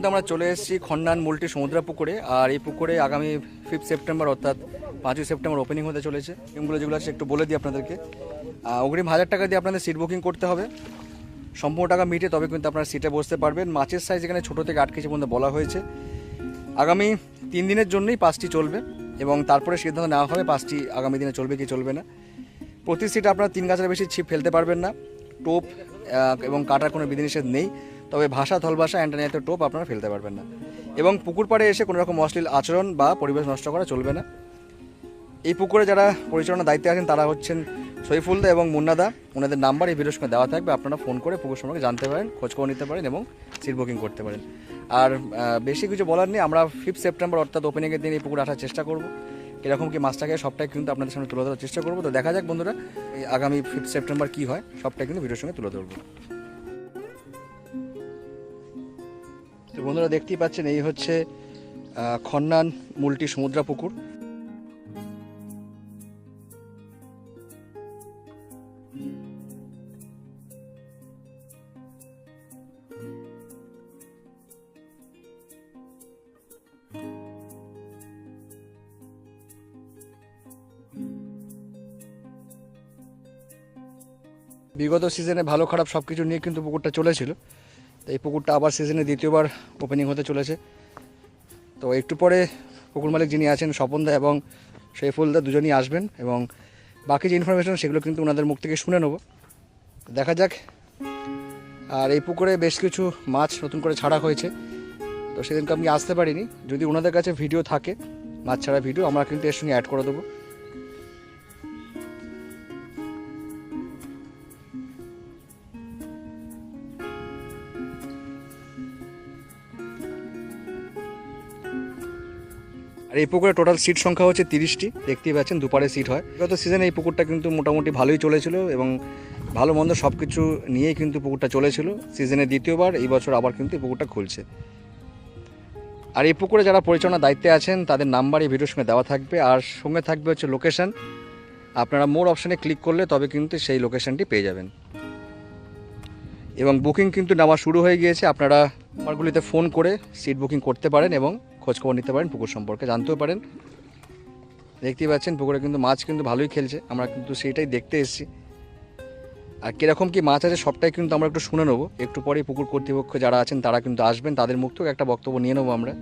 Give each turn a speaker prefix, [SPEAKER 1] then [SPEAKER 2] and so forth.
[SPEAKER 1] কিন্তু আমরা চলে এসেছি খন্ডান মুলটি সমুদ্র পুকুরে, আর এই পুকুরে আগামী ফিফথ সেপ্টেম্বর অর্থাৎ পাঁচই সেপ্টেম্বর ওপেনিং হতে চলেছে। নিয়মগুলো যেগুলো আছে, একটু বলে দিই আপনাদেরকে। অগ্রিম হাজার টাকা দিয়ে আপনাদের সিট বুকিং করতে হবে। সম্পূর্ণ টাকা মিটে তবে কিন্তু আপনারা সিটে বসতে পারবেন। মাছের সাইজ এখানে ছোটো থেকে আট কেজি পর্যন্ত বলা হয়েছে। আগামী তিন দিনের জন্যই পাঁচটি চলবে এবং তারপরে সিদ্ধান্ত নেওয়া হবে পাঁচটি আগামী দিনে চলবে কি চলবে না। প্রতি সিটে আপনারা তিন গাছের বেশি ছিপ ফেলতে পারবেন না। টোপ এবং কাটার কোনো বিধিনিষেধ নেই। তবে ভাষা থল ভাষা অ্যান্টানিয়াতে টোপ আপনারা ফেলতে পারবেন না। এবং পুকুর পাড়ে এসে কোনো রকম অশ্লীল আচরণ বা পরিবেশ নষ্ট করা চলবে না। এই পুকুরে যারা পরিচালনার দায়িত্বে আছেন, তারা হচ্ছেন সৈফুলদা এবং মুন্নাদা ওনাদের নাম্বার এই ভিডিওর সঙ্গে দেওয়া থাকবে। আপনারা ফোন করে পুকুর সম্পর্কে জানতে পারেন, খোঁজখবর নিতে পারেন এবং সিট বুকিং করতে পারেন। আর বেশি কিছু বলার নেই। আমরা ফিফথ সেপ্টেম্বর অর্থাৎ ওপেনিংয়ের দিন এই পুকুর আসার চেষ্টা করব। এরকম কি মাছটাকে সবটাই কিন্তু আপনাদের সামনে তুলে ধরার চেষ্টা করব। তো দেখা যাক বন্ধুরা আগামী ফিফথ সেপ্টেম্বর কী হয়, সবটাই কিন্তু ভিডিওর সঙ্গে তুলে ধরবো। তো বন্ধুরা দেখতেই পাচ্ছেন, এই হচ্ছে খন্নান মুলটি সমুদ্রা পুকুর। বিগত সিজনে ভালো খারাপ সব কিছু নিয়ে কিন্তু পুকুরটা চলেছিল। তো এই পুকুরটা আবার সিজনে দ্বিতীয়বার ওপেনিং হতে চলেছে। তো একটু পরে পুকুর মালিক যিনি আছেন স্বপনদা এবং সৈফুলদা দুজনই আসবেন এবং বাকি যে ইনফরমেশন সেগুলো কিন্তু ওনাদের মুখ থেকে শুনে নেব। দেখা যাক। আর এই পুকুরে বেশ কিছু মাছ নতুন করে ছাড়া হয়েছে। তো সেদিনকে আমি আসতে পারিনি। যদি ওনাদের কাছে ভিডিও থাকে, মাছ ছাড়া ভিডিও আমরা কিন্তু এর সঙ্গে অ্যাড করে দেবো। আর এই পুকুরে টোটাল সিট সংখ্যা হচ্ছে তিরিশটি। দেখতেই পাচ্ছেন দুপারে সিট হয়। গত সিজনে এই পুকুরটা কিন্তু মোটামুটি ভালোই চলেছিল এবং ভালো মন্দ সব কিছু নিয়েই কিন্তু পুকুরটা চলেছিল। সিজনে দ্বিতীয়বার, এই বছর আবার কিন্তু এই পুকুরটা খুলছে। আর এই পুকুরে যারা পরিচালনার দায়িত্বে আছেন, তাদের নাম্বার এই ভিডিওর সঙ্গে দেওয়া থাকবে। আর সঙ্গে থাকবে হচ্ছে লোকেশন আপনারা মোর অপশানে ক্লিক করলে তবে কিন্তু সেই লোকেশনটি পেয়ে যাবেন। এবং বুকিং কিন্তু নেওয়া শুরু হয়ে গিয়েছে। আপনারা নাম্বারগুলিতে ফোন করে সিট বুকিং করতে পারেন এবং খোঁজখবর নিতে পারেন, পুকুর সম্পর্কে জানতেও পারেন। দেখতেই পাচ্ছেন পুকুরে কিন্তু মাছ কিন্তু ভালোই খেলছে, আমরা কিন্তু সেইটাই দেখতে এসেছি। আর কীরকম কি মাছ আছে সবটাই কিন্তু আমরা একটু শুনে নেব। একটু পরেই পুকুর কর্তৃপক্ষ যারা আছেন তারা কিন্তু আসবেন, তাদের মুখ একটা বক্তব্য নিয়ে নেব আমরা।